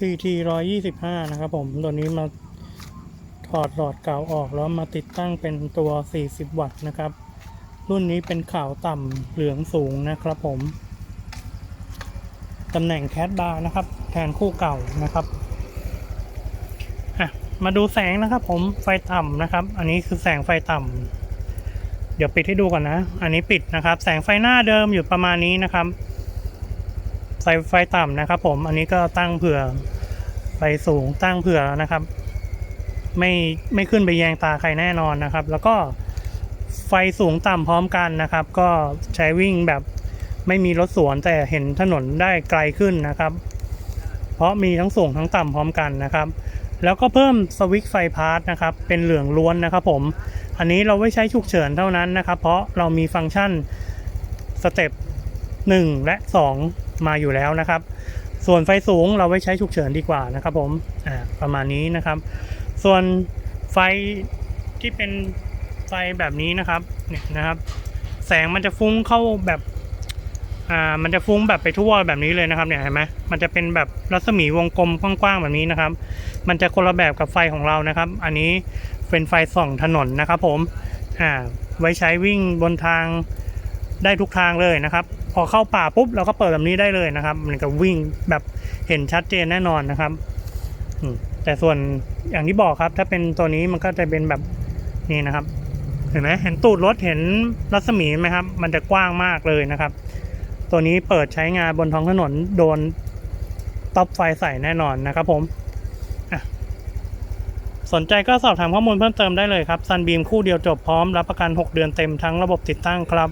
CT 125 นะครับผมตัวนี้มาถอดหลอดเก่าออกแล้วมาติดตั้งเป็นตัว 40 วัตต์นะครับ รุ่นนี้เป็นขาวต่ำเหลืองสูงนะครับผมตำแหน่งแคดบาร์นะครับ แทนคู่เก่านะครับมาดูแสงนะครับผมไฟต่ำนะครับ อันนี้คือแสงไฟต่ำเดี๋ยวปิดให้ดูก่อนนะ อันนี้ปิดนะครับ แสงไฟหน้าเดิมอยู่ประมาณนี้นะครับ ไฟไฟต่ำนะครับ ผมอันนี้ก็ตั้งเผื่อไฟสูงตั้งเผื่อนะครับ ไม่ไม่ขึ้นไปแยงตาใครแน่นอนนะครับ แล้วก็ไฟสูงต่ำพร้อมกันนะครับ ก็ใช้วิ่งแบบไม่มีรถสวนแต่เห็นถนนได้ไกลขึ้นนะครับ เพราะมีทั้งสูงทั้งต่ำพร้อมกันนะครับ แล้วก็เพิ่มสวิตช์ไฟพาร์ทนะครับ เป็นเหลืองล้วนนะครับ ผม อันนี้เราไม่ใช้ฉุกเฉินเท่านั้นนะครับ เพราะเรามีฟังก์ชันสเต็ป 1 และ 2 มาอยู่แล้วนะครับ ส่วนไฟสูงเราไว้ใช้ฉุกเฉินดีกว่านะครับผมอ่าประมาณนี้นะครับ ส่วนไฟที่เป็นไฟแบบนี้นะครับเนี่ยนะครับ แสงมันจะฟุ้งเข้าแบบอ่ามันจะฟุ้งแบบไปทั่วแบบนี้เลยนะครับเนี่ยเห็นไหมมันจะเป็นแบบรัศมีวงกลมกว้างๆแบบนี้นะครับ มันจะคนละแบบกับไฟของเรานะครับ อันนี้เป็นไฟส่องถนนนะครับผมอ่าไว้ใช้วิ่งบนทางได้ทุกทางเลยนะครับ พอเข้าป่าปุ๊บเราก็เปิดแบบนี้ได้เลยนะครับ มันก็วิ่งแบบเห็นชัดเจนแน่นอนนะครับแต่ส่วนอย่างที่บอกครับ ถ้าเป็นตัวนี้มันก็จะเป็นแบบนี่นะครับ เห็นไหมเห็นตูดรถเห็นรัศมีไหมครับ มันจะกว้างมากเลยนะครับ ตัวนี้เปิดใช้งานบนท้องถนนโดนต็อปไฟใส่แน่นอนนะครับ ผมสนใจก็สอบถามข้อมูลเพิ่มเติมได้เลยครับซันบีมคู่เดียวจบพร้อมรับประกัน 6 เดือนเต็มทั้งระบบติดตั้งครับ